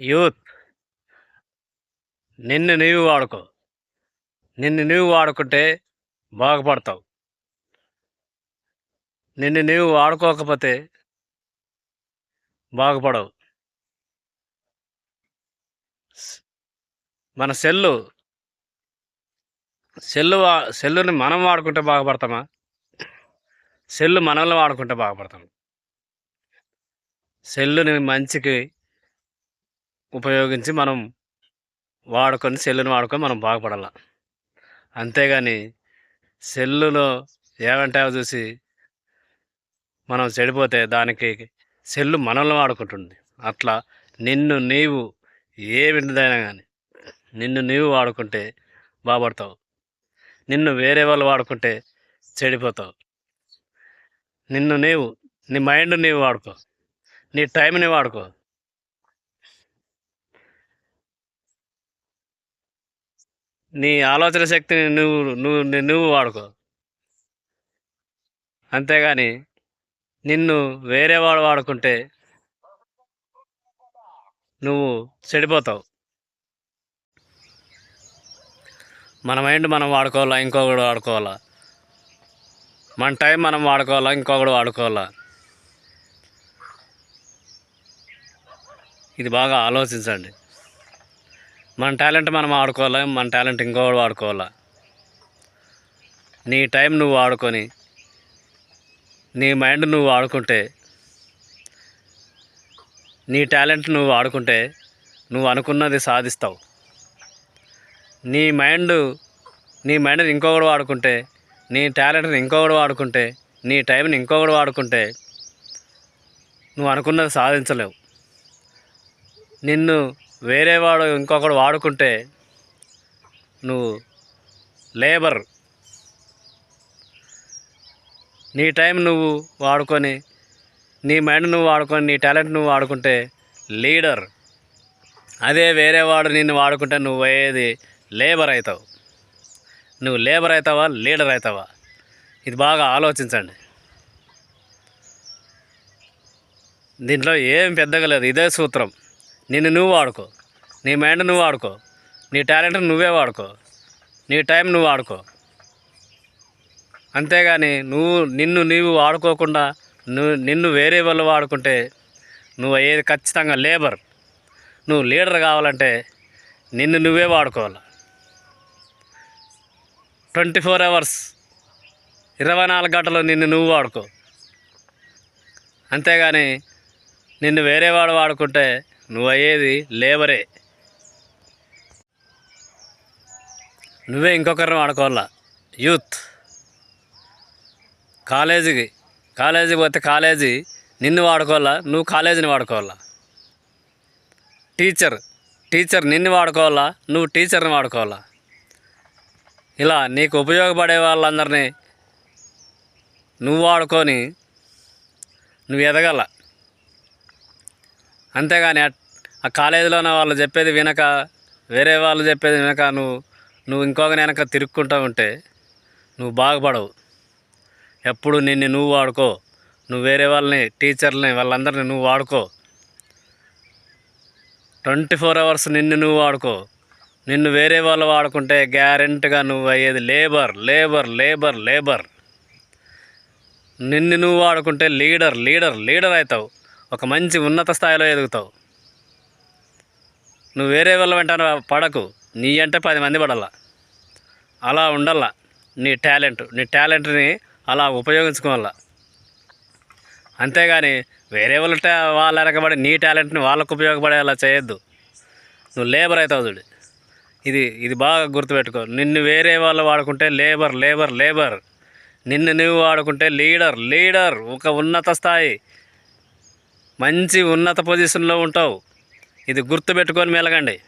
Youth నిన్ను నీవు వాడుకో. నిన్ను నీవు వాడుకుంటే బాగుపడతావు. నిన్ను నీవు వాడుకోకపోతే బాగుపడవు. మన సెల్లు సెల్లు వా సెల్లుని మనం వాడుకుంటే బాగుపడతామా? సెల్లు మనల్ని వాడుకుంటే బాగుపడతాం. సెల్లుని మంచికి ఉపయోగించి మనం వాడుకొని సెల్లుని వాడుకొని మనం బాగుపడాల. అంతేగాని సెల్లులో ఏమంటే చూసి మనం చెడిపోతే దానికి సెల్లు మనల్ని వాడుకుంటుంది. అట్లా నిన్ను నీవు ఏ విధదైనా కానీ నిన్ను నీవు వాడుకుంటే బాగుపడతావు. నిన్ను వేరే వాళ్ళు వాడుకుంటే చెడిపోతావు. నిన్ను నీవు నీ మైండ్ నీవు వాడుకో. నీ టైంని వాడుకో. నీ ఆలోచన శక్తిని నువ్వు నువ్వు నువ్వు వాడుకో. అంతేగాని నిన్ను వేరే వాడు వాడుకుంటే నువ్వు చెడిపోతావు. మన మైండ్ మనం వాడుకోవాలా ఇంకొకడు వాడుకోవాలా? మన టైం మనం వాడుకోవాలా ఇంకొకడు వాడుకోవాలా? ఇది బాగా ఆలోచించండి. మన టాలెంట్ మనం వాడుకోవాలా మన టాలెంట్ ఇంకొకడు వాడుకోవాలా? నీ టైం నువ్వు వాడుకొని నీ మైండ్ నువ్వు వాడుకుంటే నీ టాలెంట్ నువ్వు వాడుకుంటే నువ్వు అనుకున్నది సాధిస్తావు. నీ మైండ్ నీ మైండ్ని ఇంకొకడు వాడుకుంటే నీ టాలెంట్ని ఇంకొకడు వాడుకుంటే నీ టైంని ఇంకొకడు వాడుకుంటే నువ్వు అనుకున్నది సాధించలేవు. నిన్ను వేరే వాడు ఇంకొకడు వాడుకుంటే నువ్వు లేబర్. నీ టైం నువ్వు వాడుకొని నీ మైండ్ నువ్వు వాడుకొని నీ టాలెంట్ నువ్వు వాడుకుంటే లీడర్. అదే వేరే వాడు నిన్ను వాడుకుంటే నువ్వు అయ్యేది లేబర్ అవుతావు నువ్వు లేబర్ అవుతావా లీడర్ అవుతావా ఇది బాగా ఆలోచించండి. దీంట్లో ఏం పెద్దగా లేదు. ఇదే సూత్రం. నిన్ను నువ్వు వాడుకో. నీ మైండ్ నువ్వు వాడుకో. నీ టాలెంట్ నువ్వే వాడుకో. నీ టైం నువ్వు వాడుకో. అంతేగాని నువ్వు నిన్ను నీవు వాడుకోకుండా నువ్వు నిన్ను వేరే వాళ్ళు వాడుకుంటే నువ్వు అయ్యేది ఖచ్చితంగా లేబర్. నువ్వు లీడర్ కావాలంటే నిన్ను నువ్వే వాడుకోవాలి. ట్వంటీ ఫోర్ అవర్స్ ఇరవై నాలుగు గంటలు నిన్ను నువ్వు వాడుకో. అంతేగాని నిన్ను వేరే వాడు వాడుకుంటే నువ్వు అయ్యేది లేబరే. నువ్వే ఇంకొకరిని వాడుకోవాలా? యూత్. కాలేజీకి కాలేజీకి పోతే కాలేజీ నిన్ను వాడుకోవాలా? నువ్వు కాలేజీని వాడుకోవాలా? టీచర్ టీచర్ నిన్ను వాడుకోవాలా? నువ్వు టీచర్ని వాడుకోవాలా? ఇలా నీకు ఉపయోగపడే వాళ్ళందరినీ నువ్వు వాడుకొని నువ్వు ఎదగల. అంతేగాని ఆ- ఆ కాలేజీలోనే వాళ్ళు చెప్పేది వినక వేరే వాళ్ళు చెప్పేది వినక నువ్వు నువ్వు ఇంకొక వెనక తిరుక్కుంటూ ఉంటే నువ్వు బాగుపడవు ఎప్పుడు నిన్ను నువ్వు వాడుకో నువ్వు వేరే వాళ్ళని టీచర్ని వాళ్ళందరినీ నువ్వు వాడుకో. ట్వంటీ ఫోర్ అవర్స్ నిన్ను నువ్వు వాడుకో. నిన్ను వేరే వాళ్ళు వాడుకుంటే గ్యారెంటీగా నువ్వు అయ్యేది లేబర్ లేబర్ లేబర్ లేబర్. నిన్ను నువ్వు వాడుకుంటే లీడర్ లీడర్ లీడర్ అవుతావు. ఒక మంచి ఉన్నత స్థాయిలో ఎదుగుతావు. నువ్వు వేరే వాళ్ళ వెంట పడకు. నీ అంటే పది మంది పడాల? అలా ఉండాల? నీ టాలెంట్ నీ టాలెంట్ని అలా ఉపయోగించుకోవాల? అంతేగాని వేరే వాళ్ళ టా వాళ్ళ వెనకబడి నీ టాలెంట్ని వాళ్ళకు ఉపయోగపడేలా చేయొద్దు. నువ్వు లేబర్ అవుతావు చూడు. ఇది ఇది బాగా గుర్తుపెట్టుకో. నిన్ను వేరే వాళ్ళు వాడుకుంటే లేబర్ లేబర్ లేబర్. నిన్ను నువ్వు వాడుకుంటే లీడర్ లీడర్. ఒక ఉన్నత స్థాయి. మంచి ఉన్నత పొజిషన్లో ఉంటావు. ఇది గుర్తుపెట్టుకొని మెలగండి.